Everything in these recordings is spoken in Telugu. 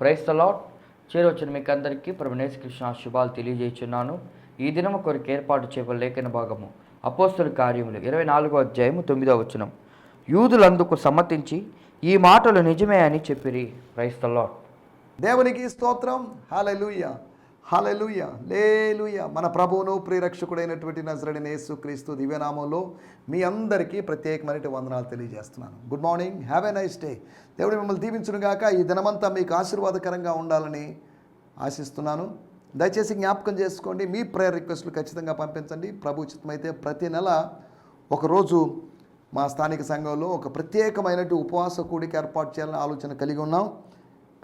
ప్రైస్ తలాట్ చేరొచ్చిన మీకు అందరికీ ప్రభునేశ్ కృష్ణ శుభాలు తెలియజేస్తున్నాను ఈ దినము కొరకు ఏర్పాటు చేయబడిన లేఖన భాగము. అపోస్తుల కార్యములు ఇరవై నాలుగో అధ్యాయము తొమ్మిదో వచనం. యూదులందుకు సమ్మతించి ఈ మాటలు నిజమే అని చెప్పిరి. ప్రైస్ అలాట్ దేవునికి స్తోత్రం. హాలెలూయ హలలుయ లేలుయ మన ప్రభువును ప్రియరక్షకుడైనటువంటి నజరడిన నేసు క్రీస్తు దివ్యనామంలో మీ అందరికీ ప్రత్యేకమైన వందనాలు తెలియజేస్తున్నాను. Good morning have a nice day దేవుడు మిమ్మల్ని దీవించునుగాక. ఈ దినమంతా మీకు ఆశీర్వాదకరంగా ఉండాలని ఆశిస్తున్నాను. దయచేసి జ్ఞాపకం చేసుకోండి. మీ ప్రేయర్ రిక్వెస్ట్లు ఖచ్చితంగా పంపించండి. ప్రభు చిత్తమైతే ప్రతి నెల ఒకరోజు మా స్థానిక సంఘంలో ఒక ప్రత్యేకమైనటువంటి ఉపవాస కూడిక ఏర్పాటు చేయాలని ఆలోచన కలిగి ఉన్నాం.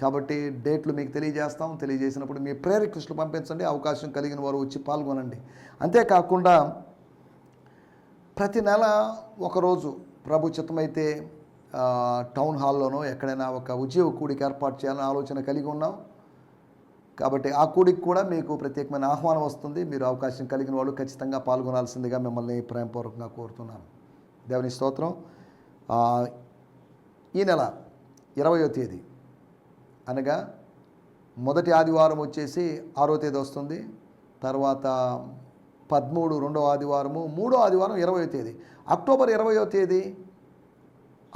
కాబట్టి డేట్లు మీకు తెలియజేస్తాం. తెలియజేసినప్పుడు మీ ప్రేయర్ రిక్వెస్ట్లు పంపించండి. అవకాశం కలిగిన వారు వచ్చి పాల్గొనండి. అంతేకాకుండా ప్రతి నెల ఒకరోజు ప్రభు చిత్తమైతే టౌన్ హాల్లోనో ఎక్కడైనా ఒక ఉద్యోగ కూడికి ఏర్పాటు చేయాలని ఆలోచన కలిగి ఉన్నాం. కాబట్టి ఆ కూడికి కూడా మీకు ప్రత్యేకమైన ఆహ్వానం వస్తుంది. మీరు అవకాశం కలిగిన వాళ్ళు ఖచ్చితంగా పాల్గొనాల్సిందిగా మిమ్మల్ని ప్రేమపూర్వకంగా కోరుతున్నాను. దేవుని స్తోత్రం. ఈ నెల ఇరవయో తేదీ అనగా మొదటి ఆదివారం వచ్చేసి ఆరో తేదీ వస్తుంది. తర్వాత పదమూడు రెండో ఆదివారము మూడో ఆదివారం ఇరవయో తేదీ. అక్టోబర్ ఇరవయో తేదీ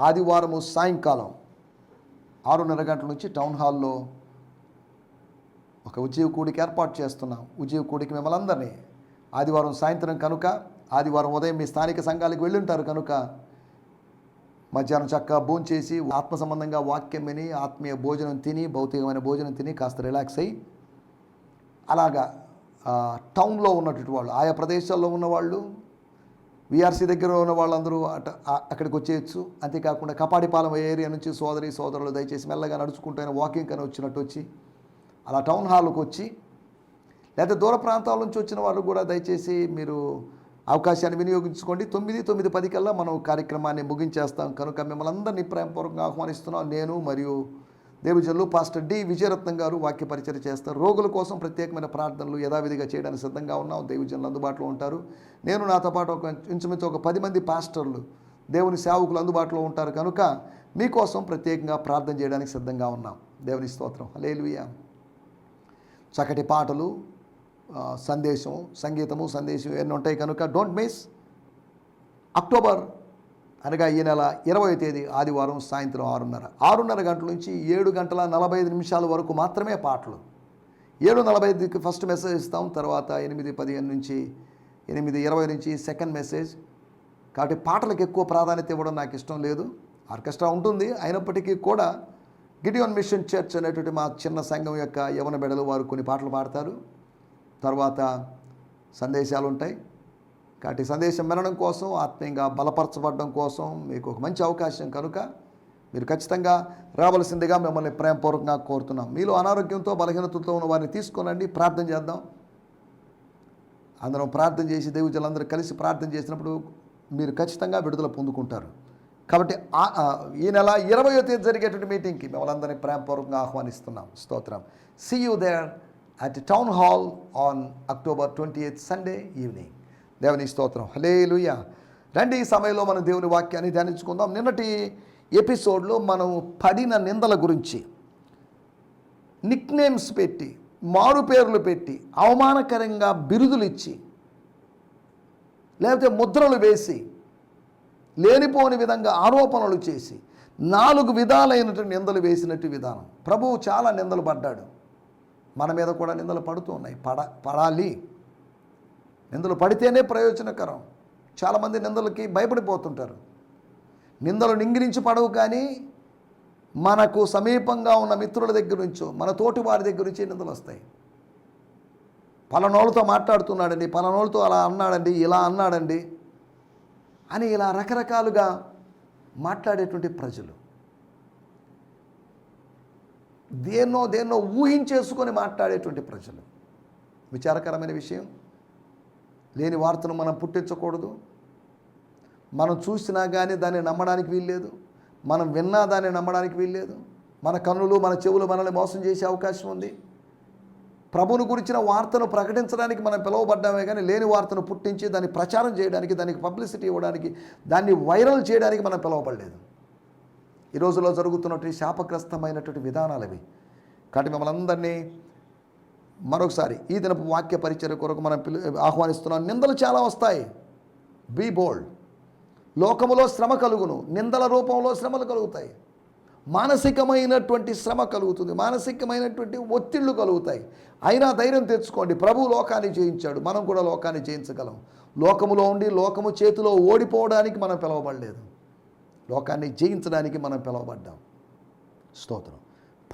ఆదివారము సాయంకాలం ఆరున్నర గంటల నుంచి టౌన్ హాల్లో ఒక ఉద్యోగ కూడికి ఏర్పాటు చేస్తున్నాం. ఉద్యోగ కూడికి మిమ్మల్ని అందరినీ. ఆదివారం సాయంత్రం కనుక ఆదివారం ఉదయం మీ స్థానిక సంఘాలకు వెళ్ళుంటారు కనుక మధ్యాహ్నం చక్కగా భోజనం చేసి ఆత్మ సంబంధంగా వాక్యం విని ఆత్మీయ భోజనం తిని భౌతికమైన భోజనం తిని కాస్త రిలాక్స్ అయ్యి అలాగా టౌన్లో ఉన్నటువంటి వాళ్ళు ఆయా ప్రదేశాల్లో ఉన్నవాళ్ళు విఆర్సీ దగ్గర ఉన్న వాళ్ళందరూ అట అక్కడికి వచ్చేయచ్చు. అంతేకాకుండా కపాడిపాలెం ఏరియా నుంచి సోదరి సోదరులు దయచేసి మెల్లగా నడుచుకుంటూ వాకింగ్ కానీ వచ్చినట్టు వచ్చి అలా టౌన్ హాల్కి వచ్చి లేదా దూర ప్రాంతాల నుంచి వచ్చిన వాళ్ళు కూడా దయచేసి మీరు అవకాశాన్ని వినియోగించుకోండి. తొమ్మిది తొమ్మిది పది కల్లా మనం కార్యక్రమాన్ని ముగించేస్తాం. కనుక మిమ్మల్ని అందరినీ ప్రేమపూర్వకంగా ఆహ్వానిస్తున్నాం. నేను మరియు దేవజనులు పాస్టర్ డి. విజయరత్నం గారు వాక్య పరిచయం చేస్తారు. రోగుల కోసం ప్రత్యేకమైన ప్రార్థనలు యథావిధిగా చేయడానికి సిద్ధంగా ఉన్నాం. దేవజనులు అందుబాటులో ఉంటారు. నేను నాతో పాటు ఒక ఇంచుమించు ఒక పది మంది పాస్టర్లు దేవుని సేవకులు అందుబాటులో ఉంటారు. కనుక మీకోసం ప్రత్యేకంగా ప్రార్థన చేయడానికి సిద్ధంగా ఉన్నాం. దేవుని స్తోత్రం. హలేలుయా చక్కటి పాటలు సందేశం సంగీతము సందేశం ఎన్ని ఉంటాయి కనుక డోంట్ మిస్ అక్టోబర్ అనగా ఈ నెల ఇరవై తేదీ ఆదివారం సాయంత్రం ఆరున్నర. ఆరున్నర గంటల నుంచి ఏడు గంటల నలభై ఐదు నిమిషాల వరకు మాత్రమే పాటలు. ఏడు నలభై ఐదుకి ఫస్ట్ మెసేజ్ ఇస్తాం తర్వాత ఎనిమిది పదిహేను నుంచి ఎనిమిది ఇరవై నుంచి సెకండ్ మెసేజ్ కాబట్టి పాటలకు ఎక్కువ ప్రాధాన్యత ఇవ్వడం నాకు ఇష్టం లేదు. ఆర్కెస్ట్రా ఉంటుంది అయినప్పటికీ కూడా గిడియోన్ మిషన్ చర్చ్ అనేటువంటి మా చిన్న సంఘం యొక్క యవన బిడలు వారు కొన్ని పాటలు పాడతారు. తర్వాత సందేశాలు ఉంటాయి కాబట్టి సందేశం వినడం కోసం ఆత్మీయంగా బలపరచబడడం కోసం మీకు ఒక మంచి అవకాశం కనుక మీరు ఖచ్చితంగా రావలసిందిగా మిమ్మల్ని ప్రేమపూర్వకంగా కోరుతున్నాం. మీలో అనారోగ్యంతో బలహీనతతో ఉన్న వారిని తీసుకోనండి ప్రార్థన చేద్దాం. అందరం ప్రార్థన చేసి దేవుజలందరూ కలిసి ప్రార్థన చేసినప్పుడు మీరు ఖచ్చితంగా విడుదల పొందుకుంటారు. కాబట్టి ఈ నెల ఇరవయో తేదీ జరిగేటువంటి మీటింగ్కి మిమ్మల్ని అందరినీ ప్రేమపూర్వకంగా ఆహ్వానిస్తున్నాం. స్తోత్రం. See you there at town hall on October twenty eighth Sunday evening దేవుని స్తోత్రం. హలే రండి ఈ సమయంలో మనం దేవుని వాక్యాన్ని ధ్యానించుకుందాం. నిన్నటి ఎపిసోడ్లో మనం పడిన నిందల గురించి నిక్ నేమ్స్ పెట్టి మారు పేర్లు పెట్టి అవమానకరంగా బిరుదులు ఇచ్చి లేకపోతే ముద్రలు వేసి లేనిపోని విధంగా ఆరోపణలు చేసి నాలుగు విధాలైనటువంటి నిందలు వేసినట్టు విధానం. ప్రభువు చాలా నిందలు పడ్డాడు. మన మీద కూడా నిందలు పడుతూ ఉన్నాయి. పడ పడాలి. నిందలు పడితేనే ప్రయోజనకరం. చాలామంది నిందలకి భయపడిపోతుంటారు. నిందలు నింగిరించి పడవు కానీ మనకు సమీపంగా ఉన్న మిత్రుల దగ్గర నుంచో మన తోటి వారి దగ్గర నుంచి నిందలు వస్తాయి. పలనోళ్ళతో మాట్లాడుతున్నాడండి పలనోళ్ళతో అలా అన్నాడండి ఇలా అన్నాడండి అని ఇలా రకరకాలుగా మాట్లాడేటువంటి ప్రజలు. దేన్నో దేన్నో ఊహించేసుకొని మాట్లాడేటువంటి ప్రజలు. విచారకరమైన విషయం. లేని వార్తను మనం పుట్టించకూడదు. మనం చూసినా కానీ దాన్ని నమ్మడానికి వీల్లేదు. మనం విన్నా దాన్ని నమ్మడానికి వీల్లేదు. మన కన్నులు మన చెవులు మనల్ని మోసం చేసే అవకాశం ఉంది. ప్రభుని గురించిన వార్తను ప్రకటించడానికి మనం పిలువబడ్డామే కానీ లేని వార్తను పుట్టించి దాన్ని ప్రచారం చేయడానికి దానికి పబ్లిసిటీ ఇవ్వడానికి దాన్ని వైరల్ చేయడానికి మనం పిలువబడలేదు. ఈ రోజుల్లో జరుగుతున్నటువంటి శాపగ్రస్తమైనటువంటి విధానాలు అవి. కాబట్టి మిమ్మల్ని అందరినీ మరొకసారి ఈ దినపు వాక్య పరిచయ కొరకు మనం పిలు ఆహ్వానిస్తున్నాం. నిందలు చాలా వస్తాయి. బీ బోల్డ్ లోకములో శ్రమ కలుగును. నిందల రూపంలో శ్రమలు కలుగుతాయి. మానసికమైనటువంటి శ్రమ కలుగుతుంది. మానసికమైనటువంటి ఒత్తిళ్ళు కలుగుతాయి. అయినా ధైర్యం తెచ్చుకోండి. ప్రభు లోకాన్ని జయించాడు. మనం కూడా లోకాన్ని జయించగలం. లోకములో ఉండి లోకము చేతిలో ఓడిపోవడానికి మనం పిలవబడలేదు. లోకాన్ని జయించడానికి మనం పిలవబడ్డాం. స్తోత్రం.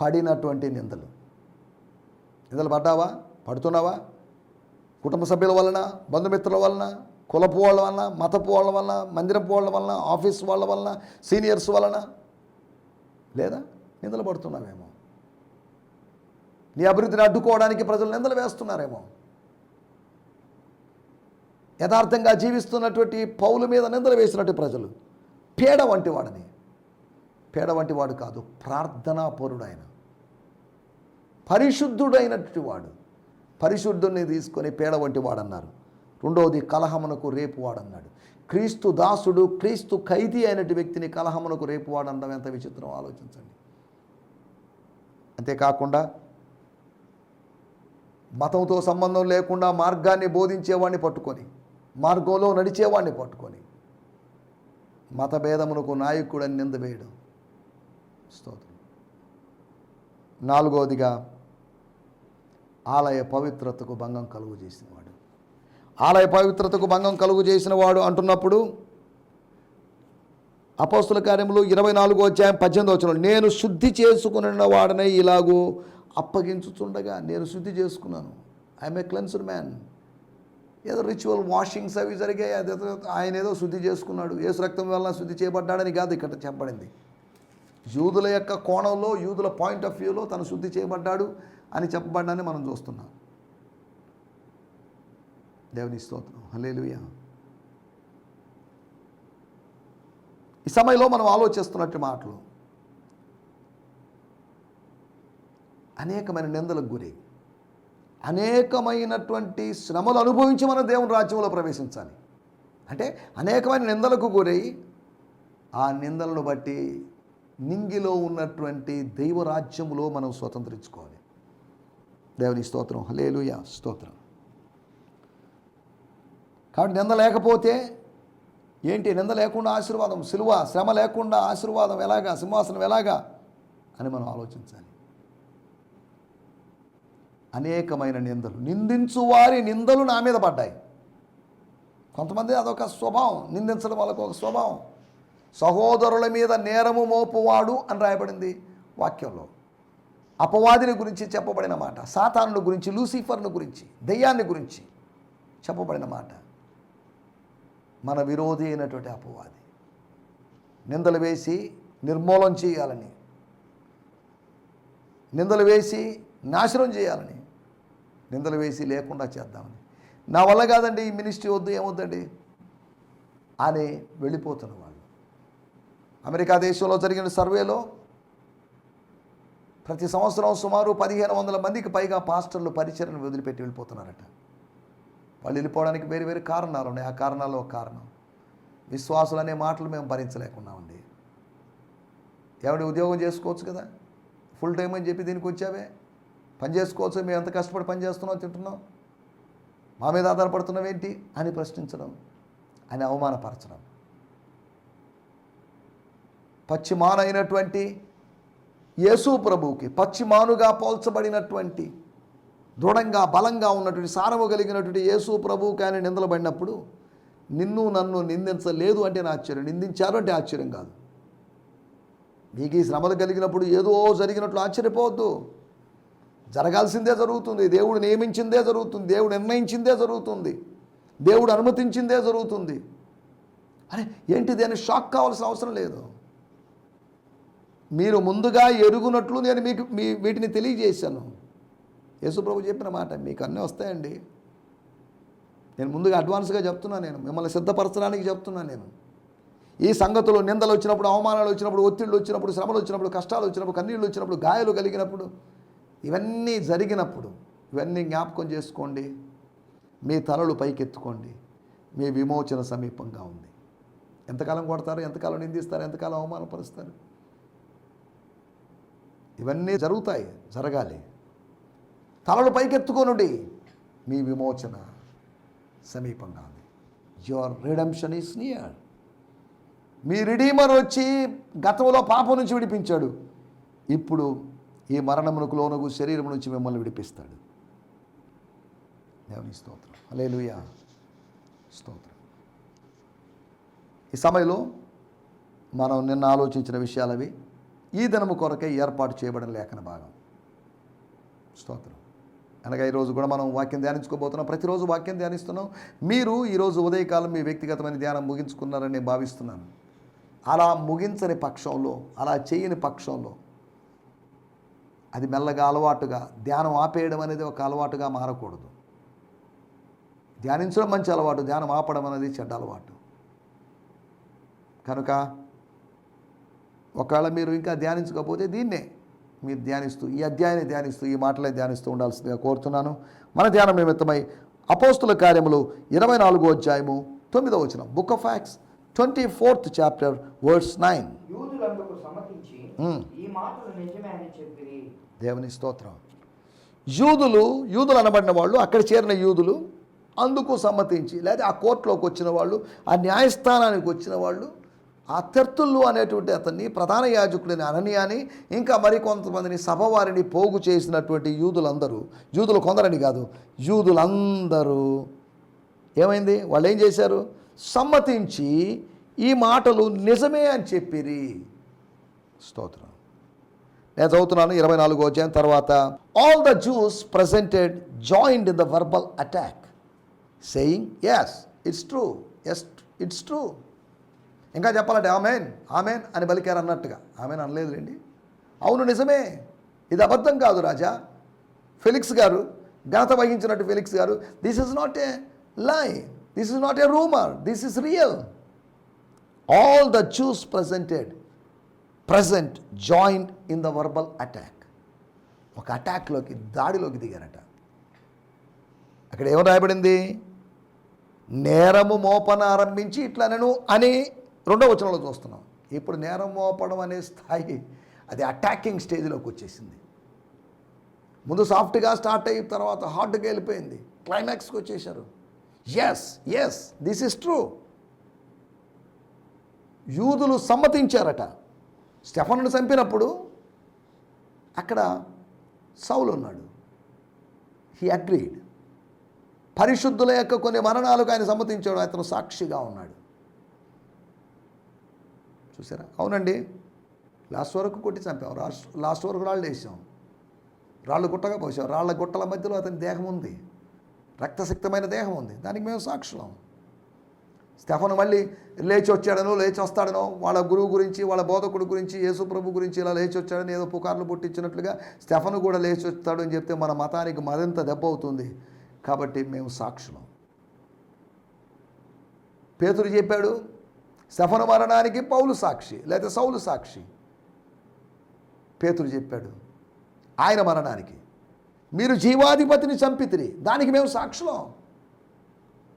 పడినటువంటి నిందలు. నిందలు పడ్డావా? పడుతున్నావా? కుటుంబ సభ్యుల వలన బంధుమిత్రుల వలన కులపు వాళ్ళ వలన మతపు వాళ్ళ వలన మందిరపు వాళ్ళ వలన ఆఫీస్ వాళ్ళ వలన సీనియర్స్ వలన? లేదా? నిందలు పడుతున్నావేమో. నీ అభివృద్ధిని అడ్డుకోవడానికి ప్రజలు నిందలు వేస్తున్నారేమో. యథార్థంగా జీవిస్తున్నటువంటి పౌల మీద నిందలు వేసినట్టు ప్రజలు. పేడ వంటి వాడని. పేడ వంటి వాడు కాదు ప్రార్థనాపరుడు ఆయన పరిశుద్ధుడైనటువంటి వాడు. పరిశుద్ధుని తీసుకొని పేడ వంటి వాడన్నారు. రెండవది కలహమునకు రేపు వాడన్నాడు. క్రీస్తు దాసుడు క్రీస్తు ఖైదీ అయినటువంటి వ్యక్తిని కలహమునకు రేపు వాడనడం ఎంత విచిత్రం ఆలోచించండి. అంతేకాకుండా మతంతో సంబంధం లేకుండా మార్గాన్ని బోధించేవాడిని పట్టుకొని మార్గంలో నడిచేవాడిని పట్టుకొని మతభేదమునకు నాయకుడని నింద వేయడం. స్తోత్రం. నాలుగవదిగా ఆలయ పవిత్రతకు భంగం కలుగు చేసినవాడు. ఆలయ పవిత్రతకు భంగం కలుగు చేసినవాడు అంటున్నప్పుడు అపోస్తుల కార్యములు ఇరవై నాలుగో అధ్యాయం పద్దెనిమిది వచ్చిన నేను శుద్ధి చేసుకున్న వాడనే ఇలాగూ అప్పగించుచుండగా నేను శుద్ధి చేసుకున్నాను. ఐఎమ్ ఏ క్లెన్స్డ్ మ్యాన్ ఏదో రిచువల్ వాషింగ్స్ అవి జరిగాయి అది ఆయన ఏదో శుద్ధి చేసుకున్నాడు ఏసు రక్తం వల్ల శుద్ధి చేయబడ్డాడని కాదు ఇక్కడ చెప్పబడింది. యూదుల యొక్క కోణంలో యూదుల పాయింట్ ఆఫ్ వ్యూలో తను శుద్ధి చేయబడ్డాడు అని చెప్పబడ్డాన్ని మనం చూస్తున్నాం. దేవుని స్తోత్రం. హలేలుయ ఈ సమయంలో మనం ఆలోచిస్తున్నట్టు మాటలు. అనేకమైన నిందలకు గురై అనేకమైనటువంటి శ్రమలు అనుభవించి మనం దేవుని రాజ్యంలో ప్రవేశించాలి. అంటే అనేకమైన నిందలకు గురై ఆ నిందలను బట్టి నింగిలో ఉన్నటువంటి దైవరాజ్యములో మనం స్వతంత్రించుకోవాలి. దేవుని స్తోత్రం. హలేలుయ స్తోత్రం. కాబట్టి నింద లేకపోతే ఏంటి? నింద లేకుండా ఆశీర్వాదం సిలువ శ్రమ లేకుండా ఆశీర్వాదం ఎలాగా? సింహాసనం ఎలాగా? అని మనం ఆలోచించాలి. అనేకమైన నిందలు. నిందించు వారి నిందలు నా మీద పడ్డాయి. కొంతమంది అదొక స్వభావం. నిందించడం వాళ్ళకు ఒక స్వభావం. సహోదరుల మీద నేరము మోపువాడు అని రాయబడింది వాక్యంలో. అపవాదిని గురించి చెప్పబడిన మాట. సాతానుని గురించి లూసిఫర్ను గురించి దెయ్యాన్ని గురించి చెప్పబడిన మాట. మన విరోధి అయినటువంటి అపవాది. నిందలు వేసి నిర్మూలం చేయాలని. నిందలు వేసి నాశనం చేయాలని. నిందలు వేసి లేకుండా చేద్దామని. నా వల్ల కాదండి ఈ మినిస్ట్రీ వద్దు ఏమొద్దండి? అని వెళ్ళిపోతున్న వాళ్ళు. అమెరికా దేశంలో జరిగిన సర్వేలో ప్రతి సంవత్సరం సుమారు పదిహేను వందల మందికి పైగా పాస్టర్లు పరిచయను వదిలిపెట్టి వెళ్ళిపోతున్నారట. వాళ్ళు వెళ్ళిపోవడానికి వేరు వేరు కారణాలు ఉన్నాయి. ఆ కారణాల్లో ఒక కారణం విశ్వాసులు అనే మాటలు మేము భరించలేకున్నామండి ఎవడి ఉద్యోగం చేసుకోవచ్చు కదా? ఫుల్ టైం అని చెప్పి దీనికి వచ్చావే? పని చేసుకోవచ్చు మేము ఎంత కష్టపడి పని చేస్తున్నాం తింటున్నాం. మా మీద ఆధారపడుతున్నాం ఏంటి అని ప్రశ్నించడం అని అవమానపరచడం. పశ్చిమానైనటువంటి యేసు ప్రభువుకి పశ్చిమానుగా పోల్చబడినటువంటి దృఢంగా బలంగా ఉన్నటువంటి సారము కలిగినటువంటి యేసు ప్రభువుకి ఆయన నిందలబడినప్పుడు నిన్ను నన్ను నిందించలేదు అంటే నా ఆశ్చర్యం నిందించారు అంటే ఆశ్చర్యం కాదు. మీకు ఈ శ్రమలు కలిగినప్పుడు ఏదో జరిగినట్లు ఆశ్చర్యపోవద్దు. జరగాల్సిందే జరుగుతుంది. దేవుడు నియమించిందే జరుగుతుంది. దేవుడు నిర్ణయించిందే జరుగుతుంది. దేవుడు అనుమతించిందే జరుగుతుంది. అరే ఏంటిది అని షాక్ కావాల్సిన అవసరం లేదు? మీరు ముందుగా ఎరుగునట్లు నేను మీకు మీ వీటిని తెలియజేశాను. యేసుప్రభు చెప్పిన మాట మీకు అన్నీ వస్తాయండి. నేను ముందుగా అడ్వాన్స్గా చెప్తున్నాను నేను. మిమ్మల్ని సిద్ధపరచడానికి చెప్తున్నాను నేను. ఈ సంగతులు నిందలు వచ్చినప్పుడు అవమానాలు వచ్చినప్పుడు ఒత్తిళ్ళు వచ్చినప్పుడు శ్రమలు వచ్చినప్పుడు కష్టాలు వచ్చినప్పుడు కన్నీళ్ళు వచ్చినప్పుడు గాయాలు కలిగినప్పుడు ఇవన్నీ జరిగినప్పుడు ఇవన్నీ జ్ఞాపకం చేసుకోండి. మీ తలలు పైకెత్తుకోండి. మీ విమోచన సమీపంగా ఉంది. ఎంతకాలం కొడతారు? ఎంతకాలం నిందిస్తారు? ఎంతకాలం అవమానపరుస్తారు? ఇవన్నీ జరుగుతాయి జరగాలి. తలలు పైకెత్తుకోనుండి. మీ విమోచన సమీపంగా ఉంది. యువర్ రిడమ్షన్ ఈస్ నియర్ మీ రిడీమర్ వచ్చి గతంలో పాపం నుంచి విడిపించాడు. ఇప్పుడు ఈ మరణమునకు లోనగు శరీరం నుంచి మిమ్మల్ని విడిపిస్తాడు. దేవుని స్తోత్రం. అలేలుయా స్తోత్రం. ఈ సమయంలో మనం నిన్న ఆలోచించిన విషయాలవి ఈ దినము కొరకే ఏర్పాటు చేయబడిన లేఖన భాగం. స్తోత్రం. అనగా ఈరోజు కూడా మనం వాక్యం ధ్యానించుకోబోతున్నాం. ప్రతిరోజు వాక్యం ధ్యానిస్తున్నాం. మీరు ఈరోజు ఉదయకాలం మీ వ్యక్తిగతమైన ధ్యానం ముగించుకున్నారని నేను భావిస్తున్నాను. అలా ముగించని పక్షంలో అలా చేయని పక్షంలో అది మెల్లగా అలవాటుగా ధ్యానం ఆపేయడం అనేది ఒక అలవాటుగా మారకూడదు. ధ్యానించడం మంచి అలవాటు ధ్యానం ఆపడం అనేది చెడ్డ అలవాటు. కనుక ఒకవేళ మీరు ఇంకా ధ్యానించకపోతే దీన్నే మీరు ధ్యానిస్తూ ఈ అధ్యాయాన్ని ధ్యానిస్తూ ఈ మాటలే ధ్యానిస్తూ ఉండాల్సిందిగా కోరుతున్నాను. మన ధ్యానం నిమిత్తమై అపోస్తుల కార్యములు ఇరవై నాలుగో అధ్యాయము తొమ్మిదో వచనం book of Acts twenty fourth chapter words nine. ఈ మాటలు నిజమే అని చెప్పిరి దేవుని స్తోత్రం. యూదులు యూదులు అనబడిన వాళ్ళు అక్కడ చేరిన యూదులు అందుకు సమ్మతించి లేదా ఆ కోర్టులోకి వచ్చిన వాళ్ళు ఆ న్యాయస్థానానికి వచ్చిన వాళ్ళు ఆ తెర్తుళ్ళు అనేటువంటి అతన్ని ప్రధాన యాజకుడిని అననీయాని ఇంకా మరికొంతమందిని సభవారిని పోగు చేసినటువంటి యూదులందరూ యూదులు కొందరని కాదు యూదులందరూ ఏమైంది? వాళ్ళు ఏం చేశారు? సమ్మతించి ఈ మాటలు నిజమే అని చెప్పిరి. స్తోత్రం. నేను చదువుతున్నాను ఇరవై నాలుగో అధ్యాయం తర్వాత. All the Jews presented joined in the verbal attack saying yes it's true yes it's true ఇంకా చెప్పాలంటే ఆమెన్ ఆమెన్ అని పలికారు అన్నట్టుగా. ఆమెన్ అనలేదు రండి అవును నిజమే. ఇది అబద్ధం కాదు రాజా. ఫెలిక్స్ గారు ఘనత వహించినట్టు ఫెలిక్స్ గారు this is not a lie this is not a rumour this is real all the Jews presented present join in the verbal attack ఒక అటాక్లోకి దాడిలోకి దిగారట. అక్కడ ఏం రాయబడింది? నేరము మోపన ఆరంభించి ఇట్లా నేను అని రెండో వచనంలో చూస్తున్నాం. ఇప్పుడు నేరం మోపడం అనే స్థాయి అది అటాకింగ్ స్టేజ్లోకి వచ్చేసింది. ముందు సాఫ్ట్గా స్టార్ట్ అయిన తర్వాత హార్డ్గా వెళ్ళిపోయింది. క్లైమాక్స్కి వచ్చేసారు yes yes this is true యూదులు సమ్మతించారట. స్టెఫన్ను చంపినప్పుడు అక్కడ సౌలు ఉన్నాడు. హీ అగ్రీడ్ పరిశుద్ధుల యొక్క కొన్ని మరణాలకు ఆయన సమ్మతించాడు. అతను సాక్షిగా ఉన్నాడు. చూసారా? అవునండి. లాస్ట్ వరకు కొట్టి చంపాం. లాస్ట్ లాస్ట్ వరకు రాళ్ళు వేసాం. రాళ్ళు గుట్టగా పోసాం రాళ్ళ గుట్టల మధ్యలో అతని దేహం ఉంది. రక్తసిక్తమైన దేహం ఉంది. దానికి మేము సాక్షులం. స్టెఫన్ మళ్ళీ లేచి వచ్చాడనో లేచి వస్తాడనో వాళ్ళ గురువు గురించి వాళ్ళ బోధకుడు గురించి యేసుప్రభు గురించి ఇలా లేచి వచ్చాడని ఏదో పుకార్లు పుట్టించినట్లుగా స్టెఫన్ కూడా లేచి వస్తాడు అని చెప్తే మన మతానికి మరింత దెబ్బ అవుతుంది. కాబట్టి మేము సాక్షులం. పేతురు చెప్పాడు స్టెఫను మరణానికి పౌలు సాక్షి లేదా సౌలు సాక్షి. పేతురు చెప్పాడు ఆయన మరణానికి. మీరు జీవాధిపతిని చంపితిరి దానికి మేము సాక్షులం.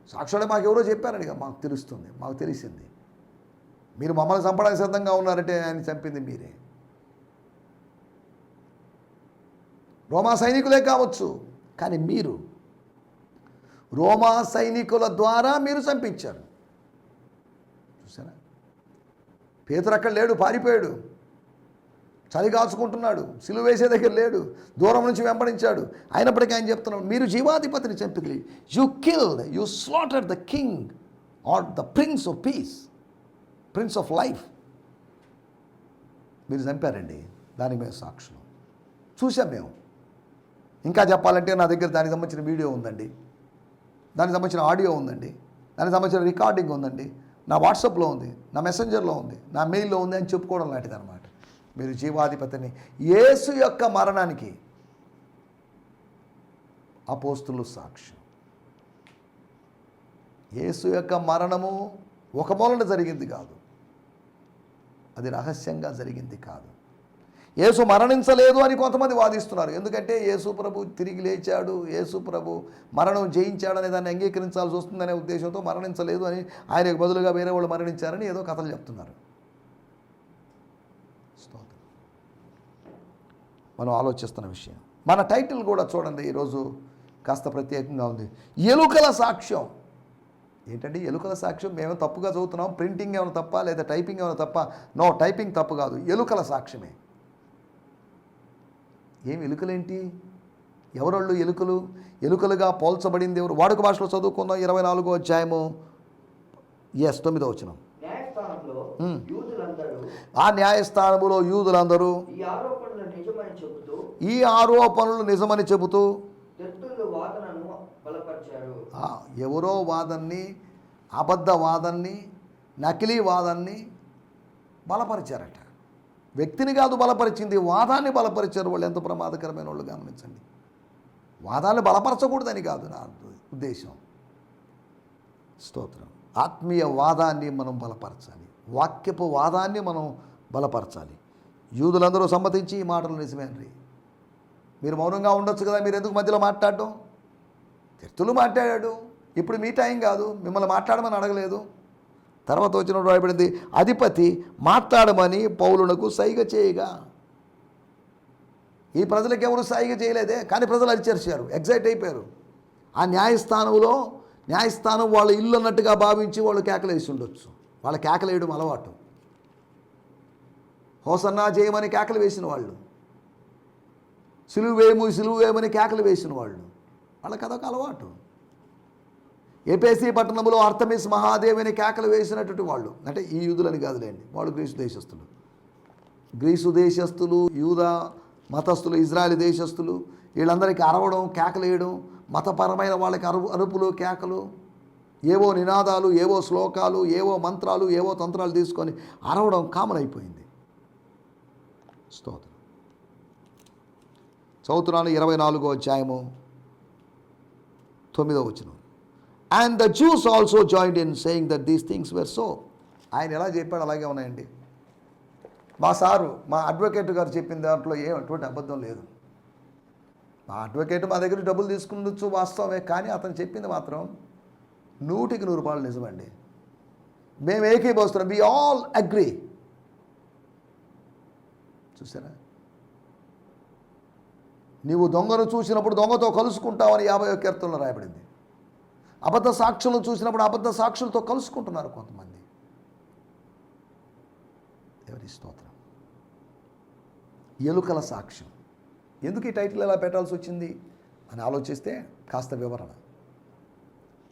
సాక్షుడే మాకు ఎవరో చెప్పారని మాకు తెలుస్తుంది మాకు తెలిసింది. మీరు మమ్మల్ని చంపడానికి సిద్ధంగా ఉన్నారంటే ఆయన చంపింది మీరే. రోమా సైనికులే కావచ్చు కానీ మీరు రోమా సైనికుల ద్వారా మీరు చంపించారు. చూసారా? పేతురు అక్కడ లేడు పారిపోయాడు. చలి కాచుకుంటున్నాడు సిలువ వేసే దగ్గర లేడు దూరం నుంచి వెంబడించాడు. అయినప్పటికీ ఆయన చెప్తున్నాడు మీరు జీవాధిపతిని చంపిది you killed you slaughter the king or the prince of peace prince of life మీరు చంపారండి దానికి మేము సాక్షులు. చూసాం మేము. ఇంకా చెప్పాలంటే నా దగ్గర దానికి సంబంధించిన వీడియో ఉందండి. దానికి సంబంధించిన ఆడియో ఉందండి. దానికి సంబంధించిన రికార్డింగ్ ఉందండి. నా వాట్సాప్లో ఉంది నా మెసెంజర్లో ఉంది నా మెయిల్లో ఉంది అని చెప్పుకోవడం లాంటిది అనమాట మీరు జీవాధిపతిని. యేసు యొక్క మరణానికి అపోస్తులు సాక్ష్యం యేసు యొక్క మరణము ఒక మూలన జరిగింది కాదు. అది రహస్యంగా జరిగింది కాదు. యేసు మరణించలేదు అని కొంతమంది వాదిస్తున్నారు. ఎందుకంటే యేసు ప్రభు తిరిగి లేచాడు. యేసు ప్రభు మరణం జయించాడు అనే దాన్ని అంగీకరించాల్సి వస్తుందనే ఉద్దేశంతో మరణించలేదు అని ఆయనకు బదులుగా వేరే వాళ్ళు మరణించారని ఏదో కథలు చెప్తున్నారు. స్తోత్రం. మనం ఆలోచిస్తున్న విషయం. మన టైటిల్ కూడా చూడండి ఈరోజు కాస్త ప్రత్యేకంగా ఉంది. ఎలుకల సాక్ష్యం. ఏంటండి ఎలుకల సాక్ష్యం? మేము తప్పుగా చదువుతున్నాం? ప్రింటింగ్ ఏమైనా తప్ప? లేదా టైపింగ్ ఏమైనా తప్ప? నో టైపింగ్ తప్పు కాదు. ఎలుకల సాక్ష్యమే. ఏం ఎలుకలేంటి? ఎవరోళ్ళు ఎలుకలు? ఎలుకలుగా పోల్చబడింది ఎవరు? వాడుక భాషలో చదువుకుందాం. ఇరవై నాలుగో అధ్యాయము. ఎస్ తొమ్మిదో వచ్చినాం ఆ న్యాయస్థానములో యూదులందరూ ఈ ఆరోపణలు నిజమని చెబుతూ ఈ ఆరోపణలు నిజమని చెబుతూ ఎవరో వాదన్ని అబద్ధ వాదన్ని నకిలీ వాదన్ని బలపరిచారట. వ్యక్తిని కాదు బలపరిచింది వాదాన్ని బలపరిచారు వాళ్ళు. ఎంత ప్రమాదకరమైన వాళ్ళు గమనించండి. వాదాన్ని బలపరచకూడదని కాదు నా ఉద్దేశం. స్తోత్రం. ఆత్మీయ వాదాన్ని మనం బలపరచాలి. వాక్యపు వాదాన్ని మనం బలపరచాలి. యూదులందరూ సమ్మతించి ఈ మాటలు నిజమేనండి మీరు మౌనంగా ఉండొచ్చు కదా మీరు ఎందుకు మధ్యలో మాట్లాడడం? తెర్తులు మాట్లాడాడు. ఇప్పుడు మీ టైం కాదు మిమ్మల్ని మాట్లాడమని అడగలేదు. తర్వాత వచ్చినప్పుడు రాయబడింది అధిపతి మాట్లాడమని పౌలునకు సైగ చేయగా. ఈ ప్రజలకు ఎవరు సైగ చేయలేదే కానీ ప్రజలు అరిచేర్చారు ఎగ్జైట్ అయిపోయారు. ఆ న్యాయస్థానంలో న్యాయస్థానం వాళ్ళ ఇల్లు అన్నట్టుగా భావించి వాళ్ళు కేకలేసి ఉండొచ్చు. వాళ్ళ కేకలేయడం అలవాటు. హోసన్నా చేయమని కేకలు వేసిన వాళ్ళు. సిలువు వేయము సిలువు వేయమని కేకలు వేసిన వాళ్ళు. వాళ్ళకి అదొక అలవాటు. ఏపీసీ పట్టణంలో అర్థమిస్ మహాదేవిని కేకలు వేసినటువంటి వాళ్ళు. అంటే ఈ యూదులని కాదులేండి వాళ్ళు గ్రీసు దేశస్తులు గ్రీసు దేశస్తులు యూద మతస్థులు ఇజ్రాయల్ దేశస్తులు వీళ్ళందరికీ అరవడం కేకలేయడం మతపరమైన వాళ్ళకి అరుపు అరుపులు కేకలు ఏవో నినాదాలు ఏవో శ్లోకాలు ఏవో మంత్రాలు ఏవో తంత్రాలు తీసుకొని అరవడం కామన్ అయిపోయింది. స్తోత్రం. చదువుతున్నాను ఇరవై నాలుగో అధ్యాయము తొమ్మిదో వచ్చిన and the Jews also join in saying that these things were so ఆయన ఎలా చెప్పాడు? అలాగే ఉన్నాయండి. మా సారు మా అడ్వకేట్ గారు చెప్పిన దాంట్లో ఏం అటువంటి అబద్ధం లేదు. మా అడ్వకేట్ మా దగ్గర డబ్బులు తీసుకుండొచ్చు వాస్తవమే కానీ అతను చెప్పింది మాత్రం నూటికి నూరు రూపాయలు నిజమండి. మేము ఏకీభవిస్తున్నాం. వి ఆల్ అగ్రీ చూసారా? నీవు దొంగను చూసినప్పుడు దొంగతో కలుసుకుంటావని యాభై కీర్తనలో రాయబడింది. అబద్ధ సాక్షులను చూసినప్పుడు అబద్ధ సాక్షులతో కలుసుకుంటున్నారు కొంతమంది. ఎవరి స్తోత్రం. ఎలుకల సాక్ష్యం. ఎందుకు ఈ టైటిల్ ఎలా పెట్టాల్సి వచ్చింది? అని ఆలోచిస్తే కాస్త వివరణ.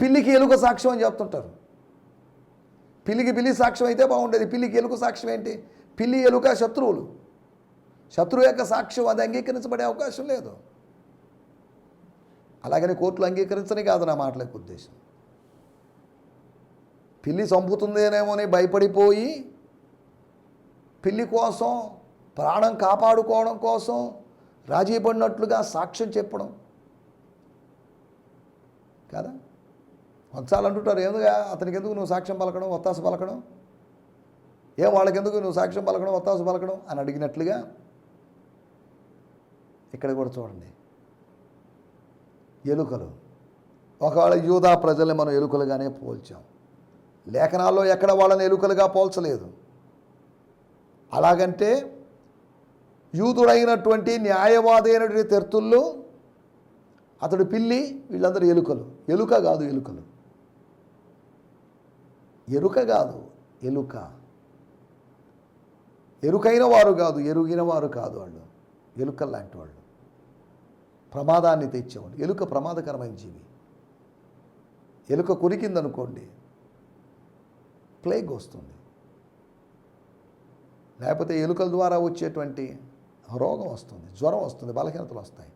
పిల్లికి ఎలుక సాక్ష్యం అని చెప్తుంటారు. పిల్లికి పిల్లి సాక్ష్యం అయితే బాగుండేది. పిల్లికి ఎలుక సాక్ష్యం ఏంటి? పిల్లి ఎలుక శత్రువులు. శత్రువు యొక్క సాక్ష్యం అది అంగీకరించబడే అవకాశం లేదు. అలాగని కోర్టులు అంగీకరించని కాదు నా మాటలకు ఉద్దేశం. పిల్లి చంపుతుందేనేమో అని భయపడిపోయి పిల్లి కోసం ప్రాణం కాపాడుకోవడం కోసం రాజీ పడినట్లుగా సాక్ష్యం చెప్పడం. కదా? కొన్నిసార్లు అంటుంటారు ఎందుగా అతనికి ఎందుకు నువ్వు సాక్ష్యం పలకడం ఒత్తాసు పలకడం? ఏం వాళ్ళకెందుకు నువ్వు సాక్ష్యం పలకడం ఒత్తాసు పలకడం? అని అడిగినట్లుగా ఇక్కడ కూడా చూడండి. ఎలుకలు. ఒకవేళ యూదా ప్రజల్ని మనం ఎలుకలుగానే పోల్చాం. లేఖనాల్లో ఎక్కడ వాళ్ళని ఎలుకలుగా పోల్చలేదు. అలాగంటే యూదుడైనటువంటి న్యాయవాది అయినటువంటి తెర్తుల్లో అతడు పిల్లి వీళ్ళందరూ ఎలుకలు. ఎలుక కాదు ఎలుకలు. ఎరుక కాదు ఎలుక. ఎరుకైన వారు కాదు ఎరుగిన వారు కాదు వాళ్ళు. ఎలుకలు లాంటి వాళ్ళు. ప్రమాదాన్ని తెచ్చేవాడు. ఎలుక ప్రమాదకరమైన జీవి. ఎలుక కొరికిందనుకోండి ప్లేగ్ వస్తుంది. లేకపోతే ఎలుకల ద్వారా వచ్చేటువంటి రోగం వస్తుంది జ్వరం వస్తుంది బలహీనతలు వస్తాయి.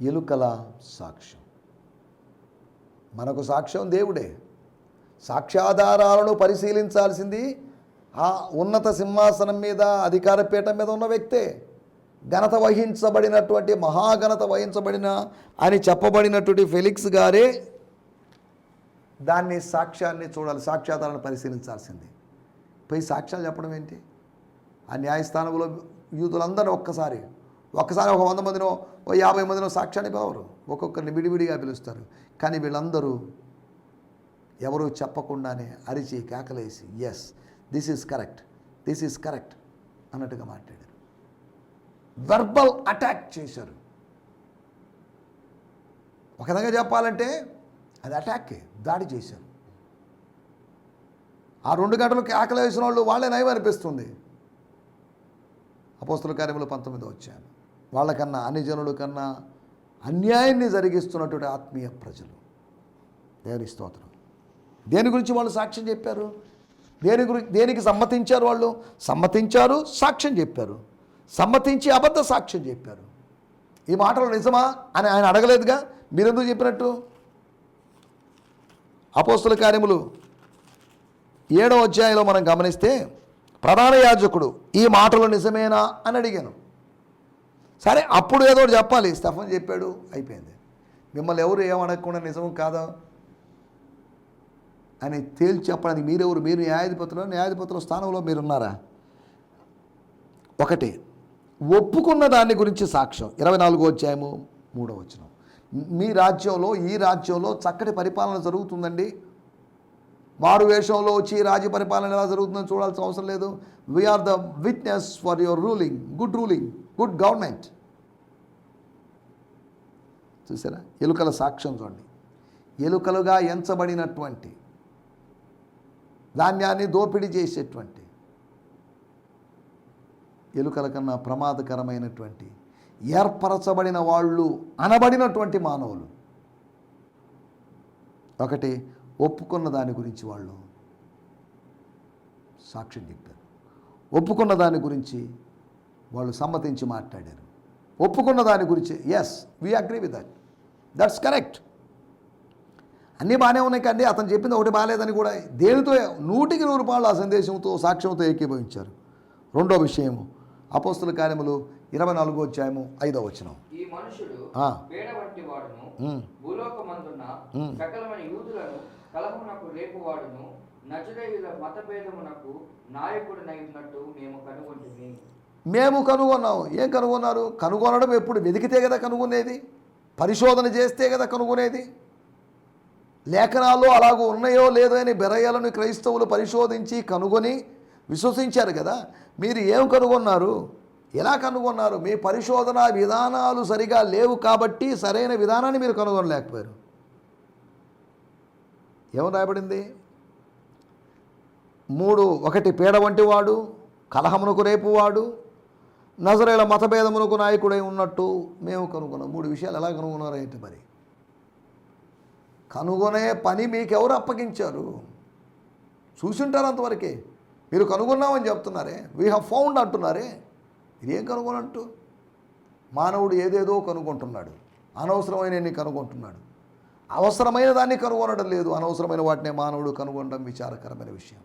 ఎలుకల సాక్ష్యం. మనకు సాక్ష్యం దేవుడే. సాక్ష్యాధారాలను పరిశీలించాల్సింది ఆ ఉన్నత సింహాసనం మీద అధికార పీఠం మీద ఉన్న వ్యక్తే. ఘనత వహించబడినటువంటి మహాఘనత వహించబడిన అని చెప్పబడినటువంటి ఫెలిక్స్ గారే దాన్ని సాక్ష్యాన్ని చూడాలి సాక్ష్యాధారాన్ని పరిశీలించాల్సింది. పోయి సాక్ష్యాలు చెప్పడం ఏంటి? ఆ న్యాయస్థానంలో యూతులందరూ ఒక్కసారి ఒక్కసారి ఒక వంద మందినో ఓ యాభై మందినో సాక్ష్యాన్ని పిలవరు ఒక్కొక్కరిని విడివిడిగా పిలుస్తారు. కానీ వీళ్ళందరూ ఎవరు చెప్పకుండానే అరిచి కేకలేసి yes this is correct this is correct అన్నట్టుగా మాట్లాడారు. వెర్బల్ అటాక్ చేశారు. ఒక విధంగా చెప్పాలంటే అది అటాకే దాడి చేశారు. ఆ రెండు గంటలకు ఆకలి వేసిన వాళ్ళు వాళ్ళే నయం అనిపిస్తుంది. అపోస్తుల కార్యములు పంతొమ్మిది వచ్చాను వాళ్ళకన్నా అన్ని జనుల కన్నా అన్యాయాన్ని జరిగిస్తున్నటువంటి ఆత్మీయ ప్రజలు. దేవుని స్తోత్రం. దేని గురించి వాళ్ళు సాక్ష్యం చెప్పారు? దేని గురించి దేనికి సమ్మతించారు వాళ్ళు? సమ్మతించారు సాక్ష్యం చెప్పారు. సమ్మతించి అబద్ధ సాక్ష్యం చెప్పారు. ఈ మాటలు నిజమా అని ఆయన అడగలేదుగా? మీరెందుకు చెప్పినట్టు? అపోస్తుల కార్యములు ఏడవ అధ్యాయంలో మనం గమనిస్తే ప్రధాన యాజకుడు ఈ మాటలు నిజమేనా అని అడిగాను. సరే అప్పుడు ఏదో ఒకటి చెప్పాలి. స్టఫన్ చెప్పాడు అయిపోయింది. మిమ్మల్ని ఎవరు ఏమడగకుండా నిజం కాదా? అని తేల్చి చెప్పడానికి మీరెవరు? మీరు న్యాయాధిపతులు న్యాయాధిపతుల స్థానంలో మీరున్నారా? ఒకటి ఒప్పుకున్న దాని గురించి సాక్ష్యం. ఇరవై నాలుగో అధ్యాయము మూడో వచనం. మీ రాజ్యంలో ఈ రాజ్యంలో చక్కటి పరిపాలన జరుగుతుందండి. మారు వేషంలో వచ్చి రాజ్య పరిపాలన ఎలా జరుగుతుందో చూడాల్సిన అవసరం లేదు. We are the witness for your ruling good ruling good government చూసారా? ఎలుకల సాక్ష్యం చూడండి. ఎలుకలుగా ఎంచబడినటువంటి ధాన్యాన్ని దోపిడీ చేసేటువంటి ఎలుకల కన్నా ప్రమాదకరమైనటువంటి ఏర్పరచబడిన వాళ్ళు అనబడినటువంటి మానవులు. ఒకటి ఒప్పుకున్న దాని గురించి వాళ్ళు సాక్ష్యం చెప్పారు. ఒప్పుకున్న దాని గురించి వాళ్ళు సమ్మతించి మాట్లాడారు. ఒప్పుకున్న దాని గురించి yes we agree with that that's correct అన్నీ బాగానే ఉన్నాయి కానీ అతను చెప్పింది ఒకటి బాగాలేదని కూడా దేనితో నూటికి నూరు పాళ్ళు ఆ సందేశంతో సాక్ష్యంతో ఏకీభవించారు. రెండో విషయము అపోస్తుల కార్యములు ఇరవై నాలుగో అధ్యాయము ఐదో వచనం ఈ మనుషుడు ఆ. పేడ వంటి వాడును ఉమ్. భూలోకమందున్న ఉమ్. సకలమైన యూదులను కలహమునకు రేపువాడును నజరేయుల మతభేదమునకు నాయకుడినైనట్టు మేము కనుగొంటిమి మేము కనుగొన్నాం ఏం కనుగొన్నారు కనుగొనడం ఎప్పుడు వెతికితే కదా కనుగొనేది పరిశోధన చేస్తే కదా కనుగొనేది లేఖనాల్లో అలాగూ ఉన్నాయో లేదో అని బెరయ్యలను క్రైస్తవులు పరిశోధించి కనుగొని విశ్వసించారు కదా. మీరు ఏం కనుగొన్నారు? ఎలా కనుగొన్నారు? మీ పరిశోధన విధానాలు సరిగా లేవు కాబట్టి సరైన విధానాన్ని మీరు కనుగొనలేకపోయారు. ఏమని రాయబడింది? మూడు ఒకటి పీడ వంటి వాడు కలహమునకు రేపువాడు నజరేల మతభేదమునకు నాయకుడై ఉన్నట్టు మేము కనుగొన్నాం. మూడు విషయాలు ఎలా కనుగొన్నారు ఏంటి మరి? కనుగొనే పని మీకెవరు అప్పగించారు? చూసుంటారు అంతవరకే. మీరు కనుగొన్నామని చెప్తున్నారే? వీ హ్యావ్ ఫౌండ్ అంటున్నారే? మీరేం కనుగొనంటూ మానవుడు ఏదేదో కనుగొంటున్నాడు. అనవసరమైన కనుగొంటున్నాడు? అవసరమైన దాన్ని కనుగొనడం లేదు. అనవసరమైన వాటిని మానవుడు కనుగొనడం విచారకరమైన విషయం.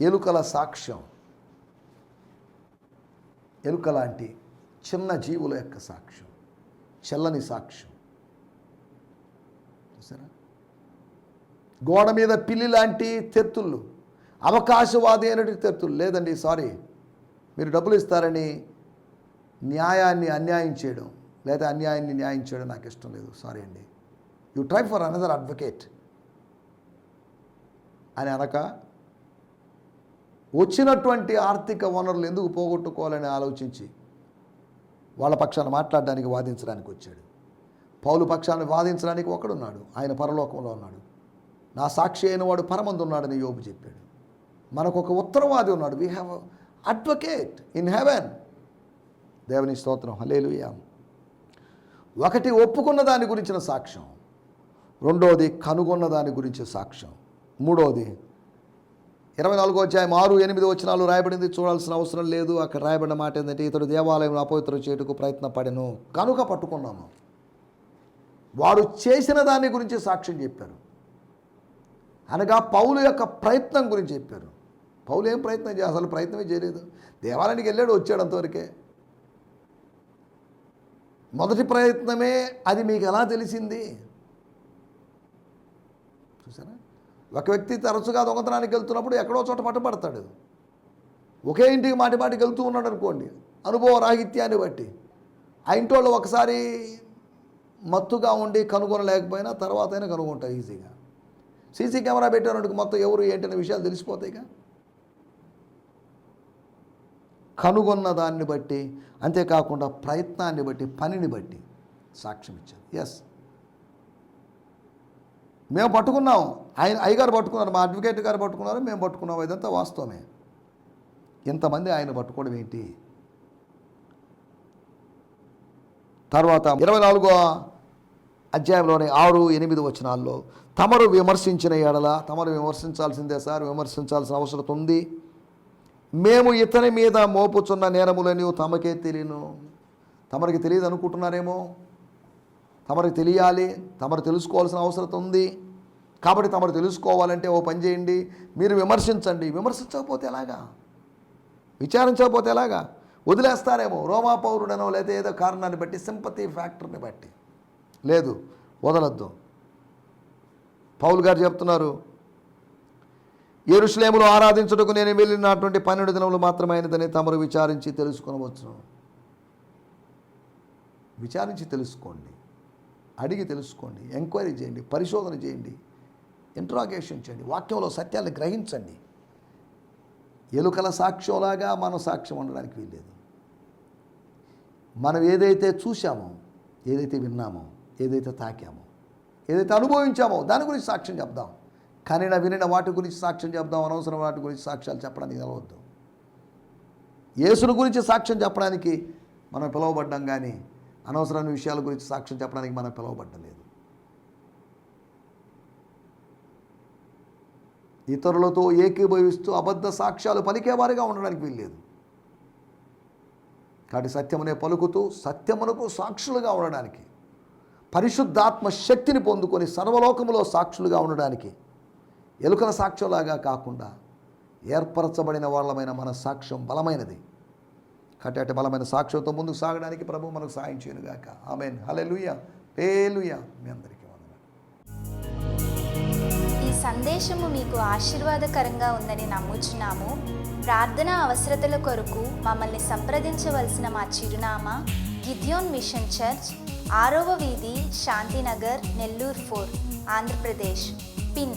ఎలుకల సాక్ష్యం. ఎలుక లాంటి చిన్న జీవుల యొక్క సాక్ష్యం. చెల్లని సాక్ష్యం. చూసారా? గోడ మీద పిల్లి లాంటి తెత్తుళ్ళు. అవకాశవాది అనేటువంటి తెత్తులు లేదండి సారీ. మీరు డబ్బులు ఇస్తారని న్యాయాన్ని అన్యాయం చేయడం లేదా అన్యాయాన్ని న్యాయం చేయడం నాకు ఇష్టం లేదు సారీ అండి. You try for another advocate. అని అనక వచ్చినటువంటి ఆర్థిక వనరులు ఎందుకు పోగొట్టుకోవాలని ఆలోచించి వాళ్ళ పక్షాన మాట్లాడడానికి వాదించడానికి వచ్చాడు. పౌలు పక్షాన్ని వాదించడానికి ఒకడున్నాడు ఆయన పరలోకంలో ఉన్నాడు. నా సాక్షి అయిన వాడు పరమందు ఉన్నాడని యోబు చెప్పాడు. మనకు ఒక ఉత్తరవాది ఉన్నాడు. We have advocate in heaven దేవుని స్తోత్రం. హలేలుయా ఒకటి ఒప్పుకున్న దాని గురించిన సాక్ష్యం. రెండవది కనుగొన్న దాని గురించి సాక్ష్యం. మూడవది ఇరవై నాలుగో అధ్యాయం ఆరు ఎనిమిది వచనాలు రాయబడింది. చూడాల్సిన అవసరం లేదు. అక్కడ రాయబడిన మాట ఏంటంటే ఇతడు దేవాలయంలో అపవిత్రం చేయుటకు ప్రయత్నపడను. కనుక పట్టుకున్నాము. వాడు చేసిన దాని గురించి సాక్ష్యం చెప్పారు. అనగా పౌలు యొక్క ప్రయత్నం గురించి చెప్పారు. పౌలు ఏం ప్రయత్నం చేయాలి? అసలు ప్రయత్నమే చేయలేదు. దేవాలయానికి వెళ్ళాడు వచ్చాడు అంతవరకే. మొదటి ప్రయత్నమే అది మీకు ఎలా తెలిసింది? చూసారా ఒక వ్యక్తి తరచుగా దొంగతనానికి వెళ్తున్నప్పుడు ఎక్కడో చోట పట్టుబడతాడు. ఒకే ఇంటికి మాటి మాటికి వెళ్తూ ఉన్నాడు అనుకోండి. అనుభవ రాహిత్యాన్ని బట్టి. ఆ ఇంటి వాళ్ళు ఒకసారి మత్తుగా ఉండి కనుగొనలేకపోయినా తర్వాత అయినా కనుగొంటారు ఈజీగా. సీసీ కెమెరా పెట్టారు మొత్తం ఎవరు ఏంటనే విషయాలు తెలిసిపోతాయిగా. కనుగొన్న దాన్ని బట్టి అంతేకాకుండా ప్రయత్నాన్ని బట్టి పనిని బట్టి సాక్ష్యం ఇచ్చారు. ఎస్ మేము పట్టుకున్నాం. ఆయన అయ్యగారు పట్టుకున్నారు మా అడ్వకేట్ గారు పట్టుకున్నారు మేము పట్టుకున్నాం. ఇదంతా వాస్తవమే. ఇంతమంది ఆయన పట్టుకోవడం ఏంటి? తర్వాత ఇరవై నాలుగో అధ్యాయంలోని ఆరు ఎనిమిది వచనాల్లో తమరు విమర్శించిన ఎడల తమరు విమర్శించాల్సిందే సార్ విమర్శించాల్సిన అవసరం ఉంది. మేము ఇతని మీద మోపుచున్న నేరములని తమకే తెలియను. తమరికి తెలియదు అనుకుంటున్నారేమో? తమరికి తెలియాలి తమరు తెలుసుకోవాల్సిన అవసరం ఉంది. కాబట్టి తమరు తెలుసుకోవాలంటే ఓ పని చేయండి మీరు విమర్శించండి. విమర్శించకపోతే ఎలాగా? విచారించకపోతే ఎలాగా? వదిలేస్తారేమో. రోమా పౌరుడనో లేదా ఏదో కారణాన్ని బట్టి సింపతి ఫ్యాక్టర్ని బట్టి. లేదు వదలొద్దు. పౌల్ గారు చెప్తున్నారు ఎరుషులేములు ఆరాధించుటకు నేను వెళ్ళినటువంటి పన్నెండు దినములు మాత్రమైనదని తమరు విచారించి తెలుసుకొనవచ్చు విచారించి తెలుసుకోండి. అడిగి తెలుసుకోండి. ఎంక్వైరీ చేయండి. పరిశోధన చేయండి. ఇంట్రాగేషన్ చేయండి. వాక్యంలో సత్యాన్ని గ్రహించండి. ఎలుకల సాక్ష్యంలాగా మనం సాక్ష్యం ఉండడానికి వీల్లేదు. మనం ఏదైతే చూసామో ఏదైతే విన్నామో ఏదైతే తాకామో ఏదైతే అనుభవించామో దాని గురించి సాక్ష్యం చెప్దాం. కానీ నా వినిన వాటి గురించి సాక్ష్యం చెప్దాం అనవసరం వాటి గురించి సాక్ష్యాలు చెప్పడానికి నిలవద్దు. యేసుని గురించి సాక్ష్యం చెప్పడానికి మనం పిలువబడ్డం కానీ అనవసరమైన విషయాల గురించి సాక్ష్యం చెప్పడానికి మనం పిలువబడ్డలేదు ఇతరులతో ఏకీభవిస్తూ అబద్ధ సాక్ష్యాలు పలికేవారిగా ఉండడానికి వీల్లేదు. కాబట్టి సత్యమునే పలుకుతూ సత్యమునకు సాక్షులుగా ఉండడానికి పరిశుద్ధాత్మ శక్తిని పొందుకొని సర్వలోకములో సాక్షులుగా ఉండడానికి ఎలుకల సాక్ష్యంలాగా కాకుండా ఏర్పరచబడిన వాళ్ళమైన మన సాక్ష్యం బలమైనది. కట్టటి బలమైన సాక్ష్యంతో ముందుకు సాగడానికి ప్రభు మనకు సాయం చేయనుగాక ఆమెన్. హలెలుయ పేలుయ మీ అందరికీ ఈ సందేశము మీకు ఆశీర్వాదకరంగా ఉందని నమ్ముచున్నాము. ప్రార్థన అవసరతల కొరకు మమ్మల్ని సంప్రదించవలసిన మా చిరునామా గిద్యోన్ మిషన్ చర్చ్ ఆరవ వీధి శాంతినగర్ నెల్లూరు ఫోర్ ఆంధ్రప్రదేశ్. పిన్